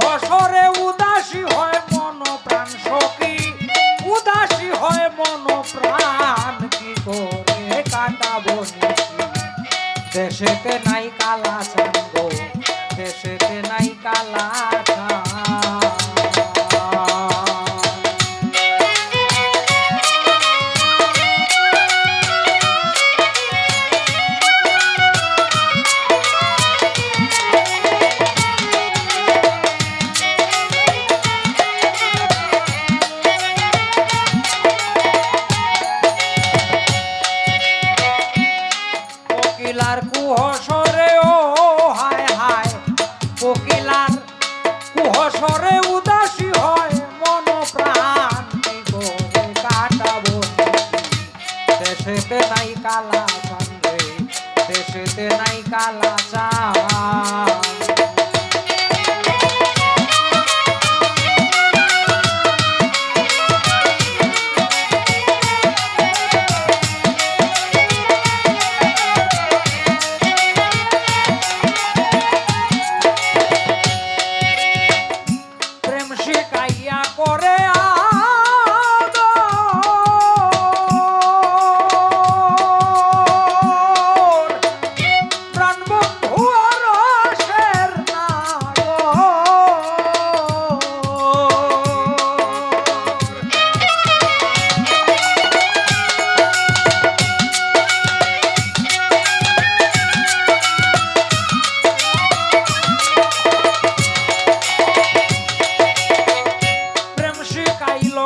কুহসরে উদাসী হয় মন প্রাণ সখী। উদাসী হয় মন প্রাণ কি করে কাটাবো দেশেতে নাই কালা চাঙ্গ দেশেতে কোকিলার কুহসরে ও হায় হায়। কোকিলার কুহসরে উদাসী হয় মন প্রাণ কাটাবো দেশেতে নাই কালা চান্দে দেশেতে নাই কালা চাঁদ।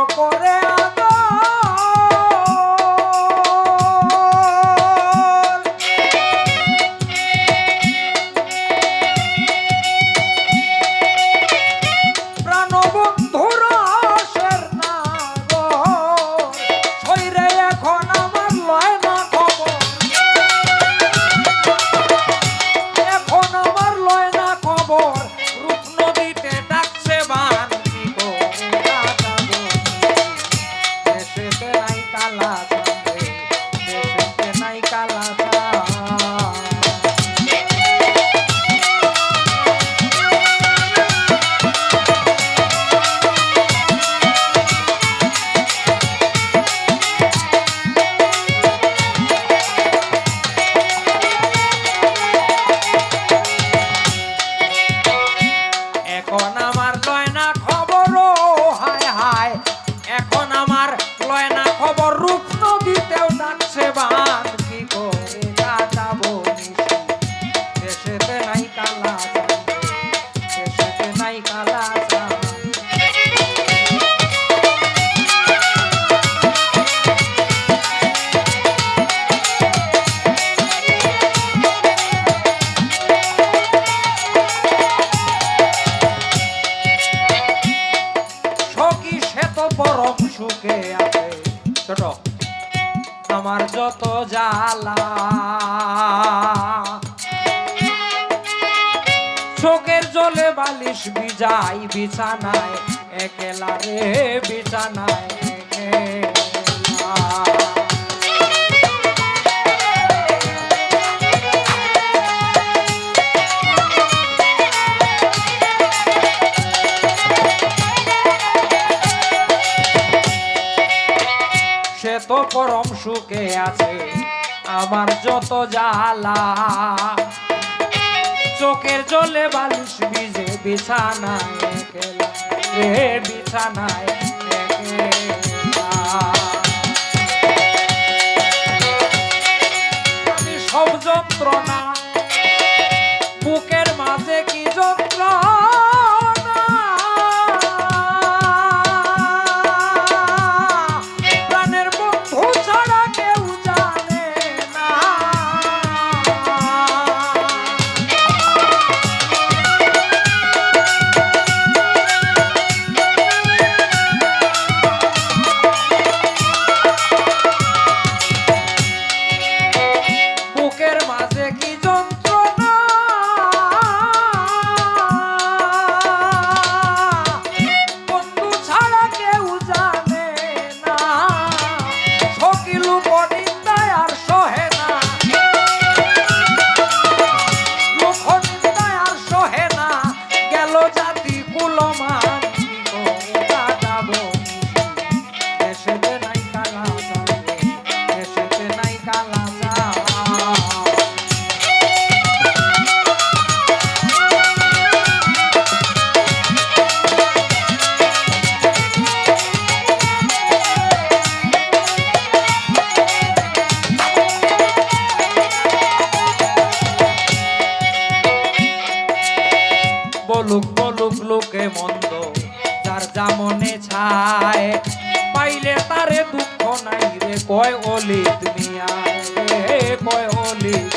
শিখাইল করে জ্বালা চোখের জলে বালিশ বিজাই বিছানায় একেলা রে বিছানায়। সে তো পরম সুখে আছে আমার যত জ্বালা চোখের জলে বালিশ ভিজে বিছানায় রে বিছানায় কুলমান বলুক বলুক লোকে মন্দ। যার যা মনে ছায়, পাইলে তারে দুঃখ নাই রে। কয় অলিত মিয়া রে, কয় অলিত